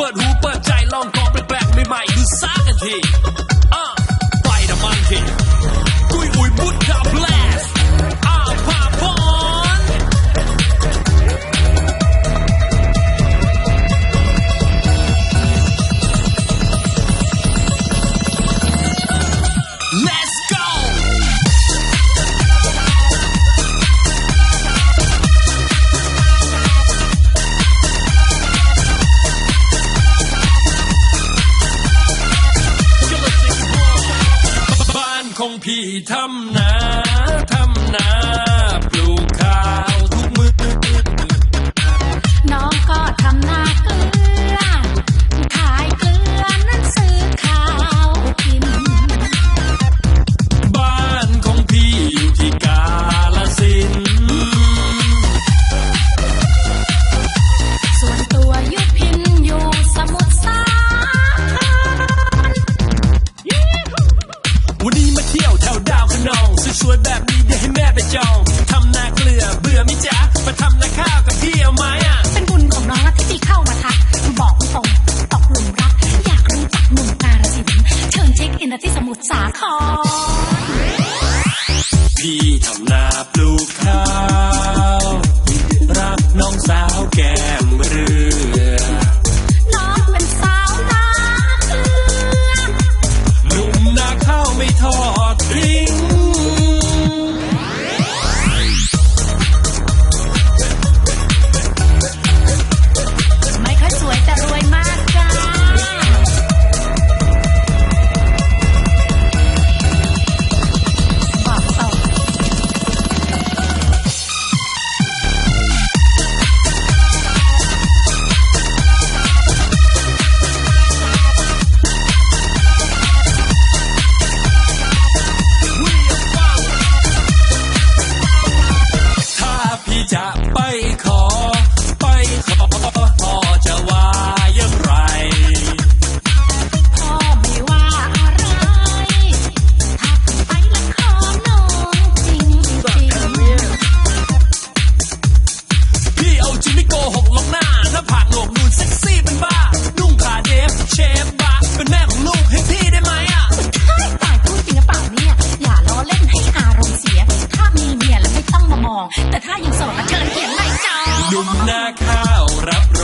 ปิดหูเปิดใจลองของแปลกๆใหม่ๆดูซ่ากันทีอะไปนะมันทีกุยอุยบุดดาแบล ของพี่ทำนาทำนา วยๆแบบนี้เดี๋ยวให้แม่ไปจองทำนาเกลือเบื่อไหมิจ๊ะมาทำนาข้าวกับพี่เอาไหมอะ เป็นบุญของน้องนะที่พี่เข้ามาทักบอกตรงตกหลุมรัก อยากรู้จักหนุ่มกาฬสินธุ์เชิญเช็คอินที่สมุทรสาคร พี่ทำนาปลูก ไม่โกหกหรอกหน้าหน้าผากโหนกนูนเซ็กซี่เป็นบ้า นุ่งผ้าเดฟเชฟบาร์เป็นแม่ของลูกให้พี่ได้ไหมอะตายพูดจริงหรือเปล่าเนี่ย อย่าล้อเล่นให้อารมณ์เสีย ถ้ามีเมียแล้วไม่ต้องมามอง แต่ถ้ายังโสดก็เชิญเขียนเลยจ้าหนุ่มนาข้าวรับร